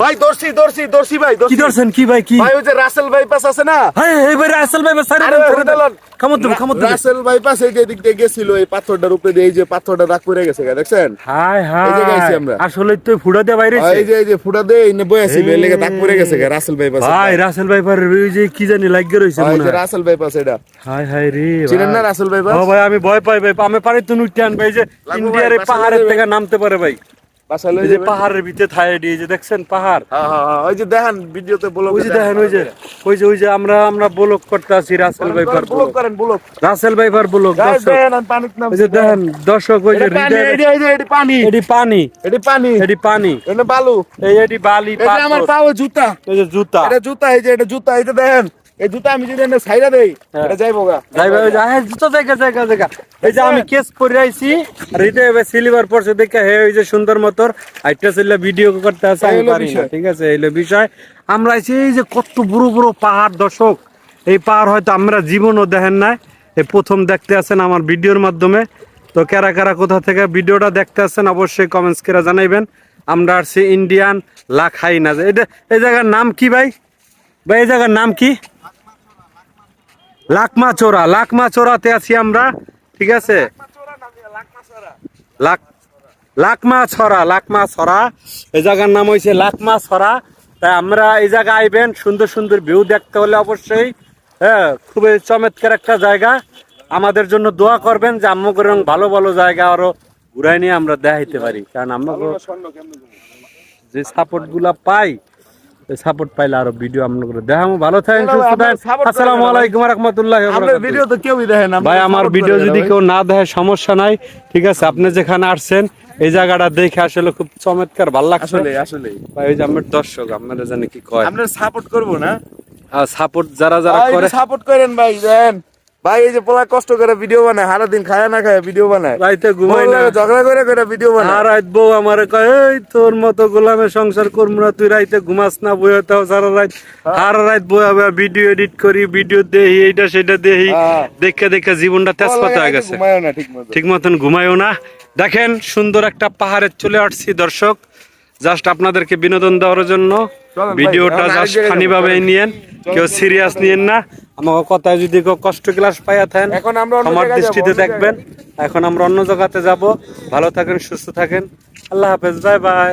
ভাই দর্শি দর্শি দর্শি ভাই কি ধরছেন? কি ভাই কি? ভাই ওই যে রাসেল বাইপাস আছে না? হ্যাঁ আসল ভাই। খামত দেবো খামত দেবো। রাসেল বাইপাস এই যে এদিক দিয়ে গেছিল এই পাথরটার উপরে দিয়ে এই যে পাথরটা রাগ করে গেছে দেখছেন? হাই এই যে গাইছি আমরা। আসলে তো ফুড়া দিয়ে বাইরে এই যে এই যে এই বয়ে ছিল এই লেগে দাগ গেছে রাসেল বাইপাস ভাই রাসেল ভাই পার ওই যে কি জানি লাগিয়ে রয়েছে এই মনে হয়। রাসেল বাইপাস এটা। হাই হাই রে চিনেন না। রাসেল বাইপাস ও ভাই আমি ভয় পাই ভাই। আমি পারি তো আন ভাই যে ইন্ডিয়ার এই পাহাড়ের থেকে নামতে পারে ভাই। বাসা লয়ে যে পাহাড়ের ভিতরে থাই যে দেখছেন পাহাড়? হ্যাঁ হ্যাঁ হ্যাঁ, ওই যে দেখেন ভিডিওতে বলো ওই যে দেখেন ওই যে ওই যে ওই যে আমরা আমরা ব্লক করতে আছি রাসেল ভাই পার ব্লক করেন ব্লক রাসেল ভাই দর্শক। পানিতে নামছি ওই যে দেখেন দর্শক ওই যে এটা পানি এটি পানি। এটি পানি। এটি পানি। এটি এটা বালু। এই এটি বালি যে আমার পাও জুতা। এই যে জুতা। এটা জুতা এই যে এটা জুতা এই যে দেখেন। এই জুতা আমি যদি এনে সাইরা দেই হ্যাঁ। এটা যাইবো গা। যাই ভাই হ্যাঁ জুতা জায়গা জায়গা জায়গা এই যে আমি কেস আইছি আর এটা এবার সিলিভার পড়ছে দেখে হে ওই যে সুন্দর মতর আইটা ছিল ভিডিও করতে আছে আমি পারি না ঠিক আছে এই হলো বিষয়। আমরা আইছি এই যে কত বড় বড় পাহাড় দর্শক। এই পাহাড় হয়তো আমরা জীবনও দেখেন নাই। এই প্রথম দেখতে আছেন আমার ভিডিওর মাধ্যমে। তো কারা কারা কোথা থেকে ভিডিওটা দেখতে আছেন অবশ্যই কমেন্টস করে জানাইবেন। আমরা আসছি ইন্ডিয়ান লাখাই না এটা এই জায়গার নাম কি ভাই? ভাই এই জায়গার নাম কি? লাকমা চোরা লাকমা চোরাতে আছি আমরা, ঠিক আছে? লাক লাকমা ছড়া লাকমা ছড়া এই জায়গার নাম হয়েছে লাকমা ছড়া তাই আমরা এই জায়গা আইবেন, সুন্দর সুন্দর ভিউ দেখতে হলে অবশ্যই হ্যাঁ খুবই চমৎকার একটা জায়গা। আমাদের জন্য দোয়া করবেন যে আমাকে ভালো ভালো জায়গা আরও ঘুরাই নিয়ে আমরা দেখাইতে পারি। কারণ আমরা যে সাপোর্টগুলা পাই সাপোর্ট পাইলে আরও ভিডিও আপনাদের দেখাবো ভালো থাকেন সুস্থ থাকেন। আসসালামু আলাইকুম রাহমাতুল্লাহি আলাইকুম রহমতুল্লাহ ভিডিও তো কেউই দেখে না ভাই আমার ভিডিও যদি কেউ না দেখে সমস্যা নাই। ঠিক আছে আপনি যেখানে আসছেন এই জায়গাটা দেখে আসলে খুব চমৎকার ভালো লাগছে। আসলে আসলে ভাই ওই যে আমার দর্শক আপনারা জানে কি কয়। আপনার সাপোর্ট করব না। সাপোর্ট যারা যারা করে সাপোর্ট করেন ভাই দেন। ভাই এই যে পোলা কষ্ট করে ভিডিও বানায় সারা দিন খায় না খায় ভিডিও বানায়। রাইতে ঘুমাই না। ঝগড়া করে করে ভিডিও বানায়। আর রাত বউ আমার কয় এই তোর মতো গোলামের সংসার করব না তুই রাইতে ঘুমাস না বইয়ে তাও সারা রাত। সারা রাত বই আবার ভিডিও এডিট করি ভিডিও দেহি এইটা সেটা দেহি। হ্যাঁ। দেখে দেখে জীবনটা তেজপাত হয়ে গেছে। ঠিক মতো। ঠিক মতন ঘুমায়ও না। দেখেন সুন্দর একটা পাহাড়ে চলে আসছি দর্শক। জাস্ট আপনাদেরকে বিনোদন দেওয়ার জন্য। ভিডিওটা জাস্ট জায়গায় ফানি যাব, ভাবে নিয়েন। কেউ সিরিয়াস নিয়েন না। আমাকে কথায় যদি কষ্ট ক্লাস পাইয়া থাকেন এখন আমরা আমার দৃষ্টিতে দেখবেন। এখন আমরা অন্য জায়গাতে যাব। ভালো থাকেন সুস্থ থাকেন। আল্লাহ হাফেজ বাই বাই।